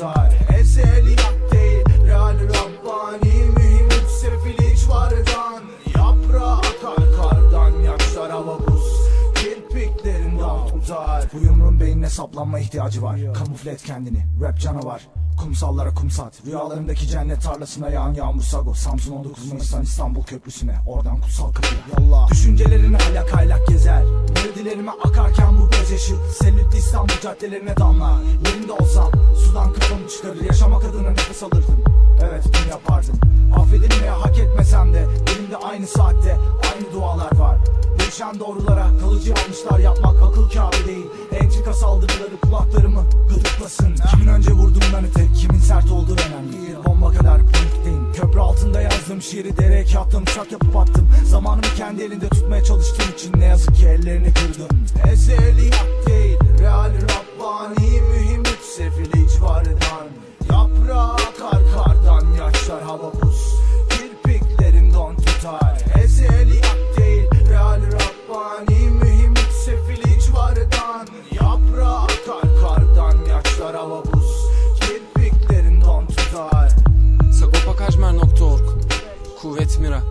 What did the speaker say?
tarih Ezeliyat değil Real Rabbani Mühim üç sefil icvardan Yaprağı atar kardan Yaşlar hava buz. Kirpiklerin dağıtar Bu yumruğun beynine saplanma ihtiyacı var. Kamufle et kendini. Rap canavar. Kumsallara kumsat Rüyalarımdaki cennet tarlasına yağan yağmur sago. Samsun 19 Mayıs'tan İstanbul Köprüsü'ne. Oradan kutsal kapıya. Yallah Düşüncelerine aylak aylak gezer. Melodilerime akarken gözyaşı Selütlü İstanbul caddelerine damlar. Yerinde olsam sudan kafamı çıkarır. Yaşamak adına nefes alırdım. Evet bunu yapardım. Affedilmeye hak etmesem de Elimde aynı saatte aynı dualar var. Değişen doğrulara kalıcı yanlışlar yapmak akıl kârı değil. Entrika saldırıları kulaklarımı gıdıklasın. Kimin önce vurduğundan öte kimin sert olduğu önemli değil. Bomba kadar panikteyim Köprü altında yazdığım şiiri dereye yattım Uçak yapıp attım. Zamanımı kendi elinde tutmaya çalıştığım için ne yazık ki ellerini kırdım. Ezeli hak değil Real Rabbani mühim üç sefil hiç vardan Yaprağı akar kardan yaşlar hava buz. Kirpiklerim don tutar. Ezeli hak değil Real Rabbani mühim üç sefil hiç vardan Yaprağı akar kardan yaşlar hava buz. Kirpiklerim don tutar. Sagopakajmer.org Kuvvet Mira